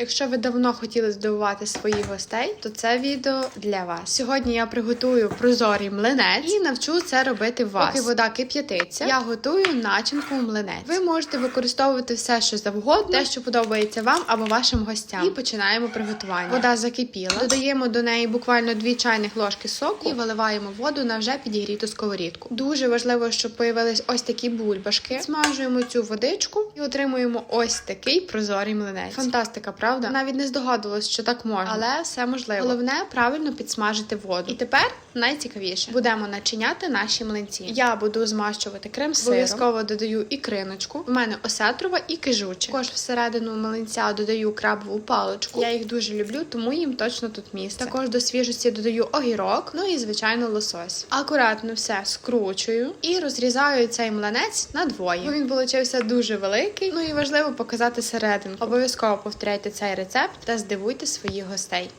Якщо ви давно хотіли здивувати своїх гостей, то це відео для вас. Сьогодні я приготую прозорий млинець і навчу це робити вас. Поки вода кип'ятиться, я готую начинку млинець. Ви можете використовувати все, що завгодно, те, що подобається вам або вашим гостям. І починаємо приготування. Вода закипіла. Додаємо до неї буквально 2 чайних ложки соку і виливаємо воду на вже підігріту сковорідку. Дуже важливо, щоб появились ось такі бульбашки. Смажуємо цю водичку і отримуємо ось такий прозорий млинець. Фантастика, правда? Навіть не здогадувалась, що так можна, але все можливо. Головне правильно підсмажити воду. І тепер найцікавіше будемо начиняти наші млинці. Я буду змащувати крем сиром. Обов'язково додаю і криночку. У мене осетрова і кижуча. Також всередину млинця додаю крабову паличку. Я їх дуже люблю, тому їм точно тут місце. Також до свіжості додаю огірок, ну і звичайно лосось. Акуратно все скручую і розрізаю цей млинець на двоє. Він получився дуже великий. Ну і важливо показати серединку. Обов'язково повторяйте цей рецепт та здивуйте своїх гостей.